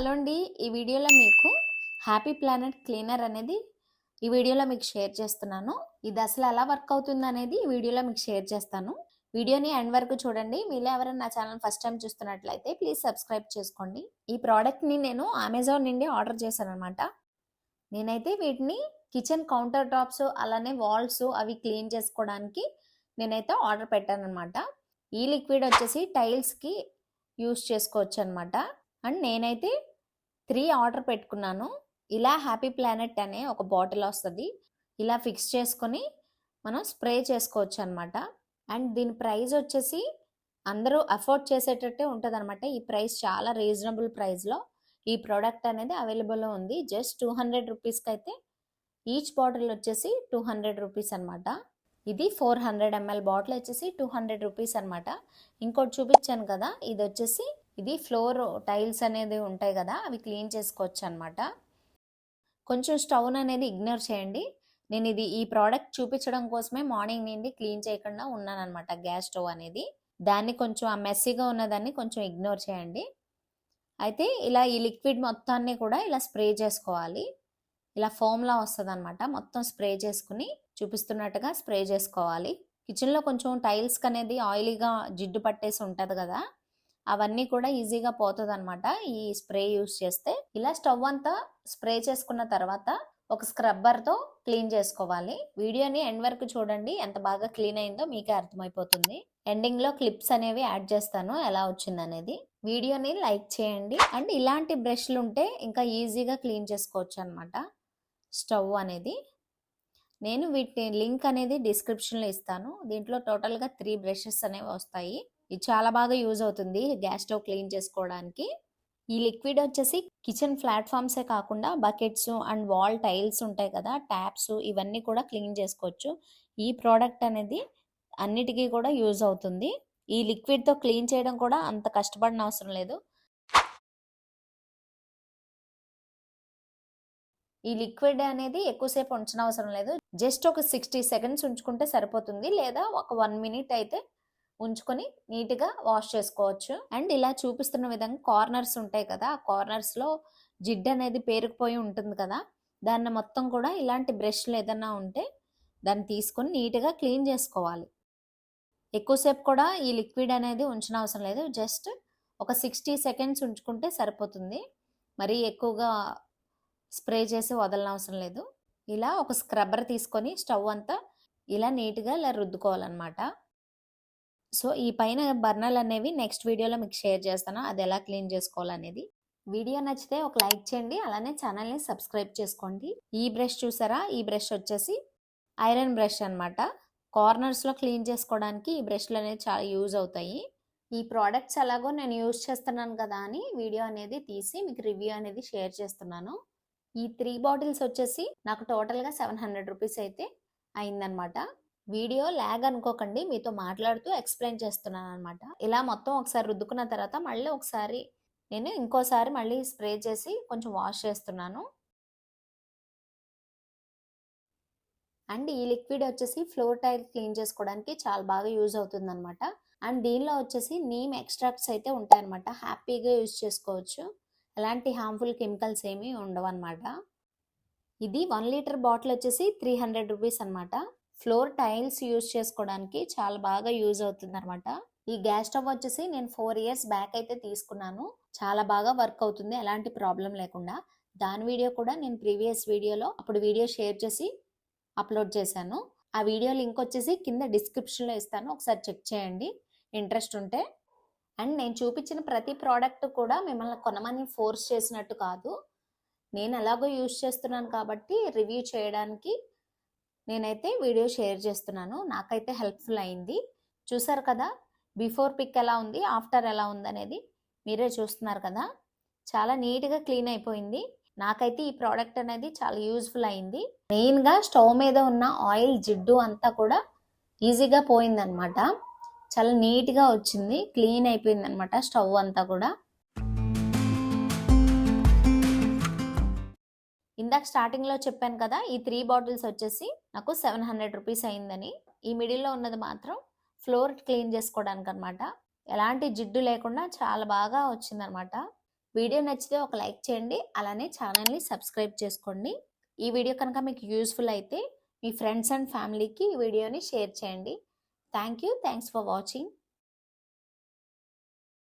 Hello అండి. ఈ వీడియోలో మీకు హ్యాపీ ప్లానెట్ క్లీనర్ అనేది ఈ వీడియోలో మీకు షేర్ చేస్తున్నాను. ఇది అసలు ఎలా వర్క్ అవుతుంది అనేది ఈ వీడియోలో మీకు షేర్ చేస్తాను. వీడియోని ఎండ్ వరకు చూడండి. మీలో ఎవరైనా నా ఛానల్ ఫస్ట్ టైం చూస్తున్నట్లయితే ప్లీజ్ సబ్స్క్రైబ్ చేసుకోండి. ఈ ప్రోడక్ట్ని నేను అమెజాన్ నుండి ఆర్డర్ చేశాను అనమాట నేనైతే వీటిని కిచెన్ కౌంటర్ టాప్స్ అలానే వాల్స్ అవి క్లీన్ చేసుకోవడానికి నేనైతే ఆర్డర్ పెట్టాను అనమాట ఈ లిక్విడ్ వచ్చేసి టైల్స్కి యూస్ చేసుకోవచ్చు అనమాట అండ్ నేనైతే త్రీ ఆర్డర్ పెట్టుకున్నాను. ఇలా హ్యాపీ ప్లానెట్ అనే ఒక బాటిల్ వస్తుంది. ఇలా ఫిక్స్ చేసుకొని మనం స్ప్రే చేసుకోవచ్చు అనమాట అండ్ దీని ప్రైస్ వచ్చేసి అందరూ అఫోర్డ్ చేసేటట్టే ఉంటుంది అనమాట ఈ ప్రైస్ చాలా రీజనబుల్ ప్రైస్లో ఈ ప్రోడక్ట్ అనేది అవైలబుల్లో ఉంది. జస్ట్ టూ హండ్రెడ్ రూపీస్కి అయితే ఈచ్ బాటిల్ వచ్చేసి టూ హండ్రెడ్ రూపీస్ అనమాట ఇది ఫోర్ హండ్రెడ్ ఎంఎల్ బాటిల్ వచ్చేసి టూ హండ్రెడ్ రూపీస్ అనమాట ఇంకోటి చూపించాను కదా ఇది వచ్చేసి ఇది ఫ్లోర్ టైల్స్ అనేది ఉంటాయి కదా అవి క్లీన్ చేసుకోవచ్చు అనమాట కొంచెం స్టవ్ అనేది ఇగ్నోర్ చేయండి. నేను ఇది ఈ ప్రోడక్ట్ చూపించడం కోసమే మార్నింగ్ నుండి క్లీన్ చేయకుండా ఉన్నాను అనమాట గ్యాస్ స్టవ్ అనేది. దాన్ని కొంచెం ఆ మెస్సీగా ఉన్నదాన్ని కొంచెం ఇగ్నోర్ చేయండి. అయితే ఇలా ఈ లిక్విడ్ మొత్తాన్ని కూడా ఇలా స్ప్రే చేసుకోవాలి. ఇలా ఫోమ్లా వస్తుంది అనమాట మొత్తం స్ప్రే చేసుకుని చూపిస్తున్నట్టుగా స్ప్రే చేసుకోవాలి. కిచెన్లో కొంచెం టైల్స్కి అనేది ఆయిలీగా జిడ్డు పట్టేసి ఉంటుంది కదా అవన్నీ కూడా ఈజీగా పోతుంది అనమాట ఈ స్ప్రే యూస్ చేస్తే ఇలా స్టవ్ అంతా స్ప్రే చేసుకున్న తర్వాత ఒక స్క్రబ్బర్తో క్లీన్ చేసుకోవాలి. వీడియోని ఎండ్ వరకు చూడండి. ఎంత బాగా క్లీన్ అయిందో మీకే అర్థమైపోతుంది. ఎండింగ్లో క్లిప్స్ అనేవి యాడ్ చేస్తాను. ఎలా వచ్చింది అనేది వీడియోని లైక్ చేయండి. అండ్ ఇలాంటి బ్రష్లు ఉంటే ఇంకా ఈజీగా క్లీన్ చేసుకోవచ్చు అనమాట స్టవ్ అనేది. నేను వీటి లింక్ అనేది డిస్క్రిప్షన్లో ఇస్తాను. దీంట్లో టోటల్గా త్రీ బ్రషెస్ అనేవి వస్తాయి. ఇది చాలా బాగా యూజ్ అవుతుంది గ్యాస్ స్టవ్ క్లీన్ చేసుకోవడానికి. ఈ లిక్విడ్ వచ్చేసి కిచెన్ ప్లాట్ఫామ్సే కాకుండా బకెట్స్ అండ్ వాల్ టైల్స్ ఉంటాయి కదా ట్యాప్స్ ఇవన్నీ కూడా క్లీన్ చేసుకోవచ్చు. ఈ ప్రోడక్ట్ అనేది అన్నిటికీ కూడా యూజ్ అవుతుంది. ఈ లిక్విడ్తో క్లీన్ చేయడం కూడా అంత కష్టపడిన అవసరం లేదు. ఈ లిక్విడ్ అనేది ఎక్కువసేపు ఉంచిన అవసరం లేదు. జస్ట్ ఒక సిక్స్టీ సెకండ్స్ ఉంచుకుంటే సరిపోతుంది లేదా ఒక వన్ మినిట్ అయితే ఉంచుకొని నీట్గా వాష్ చేసుకోవచ్చు. అండ్ ఇలా చూపిస్తున్న విధంగా కార్నర్స్ ఉంటాయి కదా ఆ కార్నర్స్లో జిడ్డు అనేది పేరుకుపోయి ఉంటుంది కదా దాన్ని మొత్తం కూడా ఇలాంటి బ్రష్లు ఏదన్నా ఉంటే దాన్ని తీసుకొని నీట్గా క్లీన్ చేసుకోవాలి. ఎక్కువసేపు కూడా ఈ లిక్విడ్ అనేది ఉంచిన అవసరం లేదు. జస్ట్ ఒక సిక్స్టీ సెకండ్స్ ఉంచుకుంటే సరిపోతుంది. మరీ ఎక్కువగా స్ప్రే చేసి వదలనవసరం లేదు. ఇలా ఒక స్క్రబ్బర్ తీసుకొని స్టవ్ అంతా ఇలా నీట్గా ఇలా రుద్దుకోవాలన్నమాట. సో ఈ పైన బర్నర్లు అనేవి నెక్స్ట్ వీడియోలో మీకు షేర్ చేస్తాను. అది ఎలా క్లీన్ చేసుకోవాలనేది. వీడియో నచ్చితే ఒక లైక్ చేయండి. అలానే ఛానల్ని సబ్స్క్రైబ్ చేసుకోండి. ఈ బ్రష్ చూసారా? ఈ బ్రష్ వచ్చేసి ఐరన్ బ్రష్ అనమాట కార్నర్స్లో క్లీన్ చేసుకోవడానికి ఈ బ్రష్లు అనేవి చాలా యూజ్ అవుతాయి. ఈ ప్రోడక్ట్స్ ఎలాగో నేను యూజ్ చేస్తున్నాను కదా అని వీడియో అనేది తీసి మీకు రివ్యూ అనేది షేర్ చేస్తున్నాను. ఈ త్రీ బాటిల్స్ వచ్చేసి నాకు టోటల్గా సెవెన్ హండ్రెడ్ రూపీస్ అయితే అయిందనమాట వీడియో ల్యాగ్ అనుకోకండి మీతో మాట్లాడుతూ ఎక్స్ప్లెయిన్ చేస్తున్నాను అనమాట ఇలా మొత్తం ఒకసారి రుద్దుకున్న తర్వాత మళ్ళీ ఒకసారి నేను ఇంకోసారి మళ్ళీ స్ప్రే చేసి కొంచెం వాష్ చేస్తున్నాను. అండ్ ఈ లిక్విడ్ వచ్చేసి ఫ్లోర్ టైల్ క్లీన్ చేసుకోవడానికి చాలా బాగా యూజ్ అవుతుంది అనమాట అండ్ దీనిలో వచ్చేసి నీమ్ ఎక్స్ట్రాక్ట్స్ అయితే ఉంటాయన్నమాట. హ్యాపీగా యూజ్ చేసుకోవచ్చు. ఎలాంటి హార్మ్ఫుల్ కెమికల్స్ ఏమీ ఉండవు అనమాట ఇది వన్ లీటర్ బాటిల్ వచ్చేసి త్రీ హండ్రెడ్ రూపీస్ అనమాట ఫ్లోర్ టైల్స్ యూజ్ చేసుకోవడానికి చాలా బాగా యూజ్ అవుతుంది అనమాట ఈ గ్యాస్ స్టవ్ వచ్చేసి నేను ఫోర్ ఇయర్స్ బ్యాక్ అయితే తీసుకున్నాను. చాలా బాగా వర్క్ అవుతుంది ఎలాంటి ప్రాబ్లం లేకుండా. దాని వీడియో కూడా నేను ప్రీవియస్ వీడియోలో అప్పుడు వీడియో షేర్ చేసి అప్లోడ్ చేశాను. ఆ వీడియో లింక్ వచ్చేసి కింద డిస్క్రిప్షన్లో ఇస్తాను. ఒకసారి చెక్ చేయండి. ఇంట్రెస్ట్ ఉంటే. అండ్ నేను చూపించిన ప్రతి ప్రోడక్ట్ కూడా మిమ్మల్ని కొనమని ఫోర్స్ చేసినట్టు కాదు. నేను ఎలాగో యూజ్ చేస్తున్నాను కాబట్టి రివ్యూ చేయడానికి నేనైతే వీడియో షేర్ చేస్తున్నాను. నాకైతే హెల్ప్ఫుల్ అయింది. చూసారు కదా? బిఫోర్ పిక్ ఎలా ఉంది? ఆఫ్టర్ ఎలా ఉంది అనేది మీరే చూస్తున్నారు కదా? చాలా నీట్గా క్లీన్ అయిపోయింది. నాకైతే ఈ ప్రోడక్ట్ అనేది చాలా యూజ్ఫుల్ అయింది. మెయిన్గా స్టవ్ మీద ఉన్న ఆయిల్ జిడ్డు అంతా కూడా ఈజీగా పోయిందనమాట. చాలా నీట్గా వచ్చింది. క్లీన్ అయిపోయింది అనమాట స్టవ్ అంతా కూడా. ఇందాక స్టార్టింగ్లో చెప్పాను కదా ఈ త్రీ బాటిల్స్ వచ్చేసి నాకు సెవెన్ హండ్రెడ్ రూపీస్ అయిందని. ఈ మిడిల్లో ఉన్నది మాత్రం ఫ్లోర్ క్లీన్ చేసుకోవడానికి అనమాట ఎలాంటి జిడ్డు లేకుండా చాలా బాగా వచ్చిందనమాట వీడియో నచ్చితే ఒక లైక్ చేయండి అలానే ఛానల్ని సబ్స్క్రైబ్ చేసుకోండి. ఈ వీడియో కనుక మీకు యూస్ఫుల్ అయితే మీ ఫ్రెండ్స్ అండ్ ఫ్యామిలీకి ఈ వీడియోని షేర్ చేయండి. Thank you thanks for watching